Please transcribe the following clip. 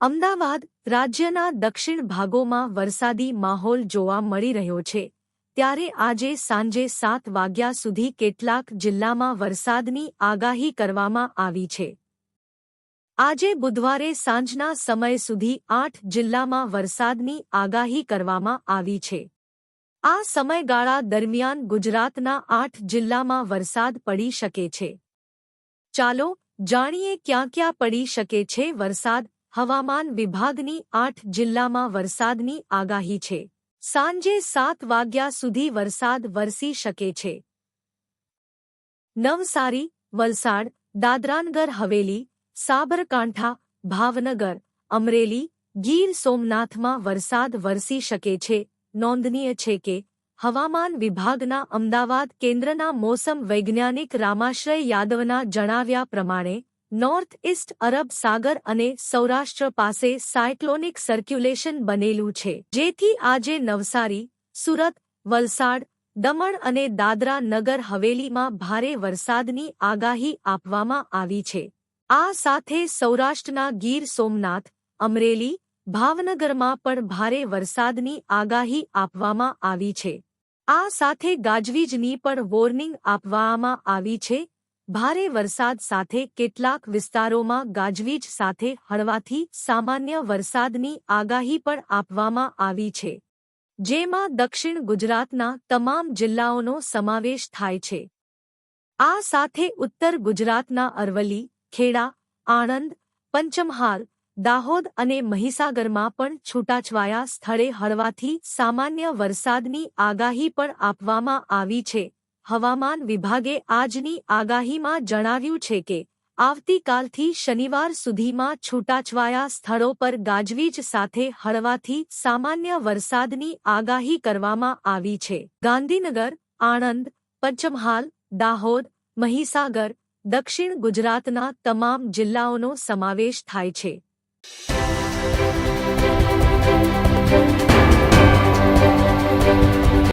અમદાવાદ રાજ્યના દક્ષિણ ભાગોમાં વરસાદી માહોલ જોવા મળી રહ્યો છે. ત્યારે આજે સાંજે સાત વાગ્યા સુધી કેટલાક જિલ્લામાં વરસાદની આગાહી કરવામાં આવી છે. આજે બુધવારે સાંજના સમય સુધી આઠ જિલ્લામાં વરસાદની આગાહી કરવામાં આવી છે. આ સમયગાળા દરમિયાન ગુજરાતના આઠ જિલ્લામાં વરસાદ પડી શકે છે. ચાલો જાણીએ ક્યાં ક્યાં પડી શકે છે વરસાદ હવામાન વિભાગની આઠ જિલ્લામાં વરસાદની આગાહી છે. સાંજે સાત વાગ્યા સુધી વરસાદ વરસી શકે છે. નવસારી, વલસાડ, દાદરાનગર, હવેલી, સાબરકાંઠા, ભાવનગર, અમરેલી, ગીર સોમનાથમાં વરસાદ વરસી શકે છે. નોંધનીય છે કે હવામાન વિભાગના અમદાવાદ કેન્દ્રના મોસમ વૈજ્ઞાનિક રામાશ્રય યાદવના જણાવ્યા પ્રમાણે નોર્થ ઇસ્ટ અરબ સાગર અને સૌરાષ્ટ્ર પાસે સાયક્લોનિક સર્ક્યુલેશન બનેલું છે, જેથી આજે નવસારી, સુરત, વલસાડ, દમણ અને દાદરા નગર હવેલીમાં ભારે વરસાદની આગાહી આપવામાં આવી છે. આ સાથે સૌરાષ્ટ્રના ગીર સોમનાથ, અમરેલી, ભાવનગરમાં પણ ભારે વરસાદની આગાહી આપવામાં આવી છે. આ સાથે ગાજવીજની પણ વોર્નિંગ આપવામાં આવી છે ભારે વરસાદ સાથે કેટલાક વિસ્તારોમાં ગાજવીજ સાથે હળવાથી સામાન્ય વરસાદની આગાહી પણ આપવામાં આવી છે. જેમાં દક્ષિણ ગુજરાતના તમામ જિલ્લાઓનો સમાવેશ થાય છે. આ સાથે ઉત્તર ગુજરાતના અરવલ્લી, ખેડા, આણંદ, પંચમહાલ, દાહોદ અને મહીસાગરમાં પણ છૂટાછવાયા સ્થળે હળવાથી સામાન્ય વરસાદની આગાહી પણ આપવામાં આવી છે. હવામાન વિભાગે આજની આગાહીમાં જણાવ્યું છે કે, આવતીકાલથી શનિવાર સુધીમાં છૂટાછવાયા સ્થળો પર ગાજવીજ સાથે હળવાથી સામાન્ય વરસાદની આગાહી કરવામાં આવી છે. ગાંધીનગર, આણંદ, પંચમહાલ, દાહોદ, મહીસાગર, દક્ષિણ ગુજરાતના તમામ જિલ્લાઓનો સમાવેશ થાય છે.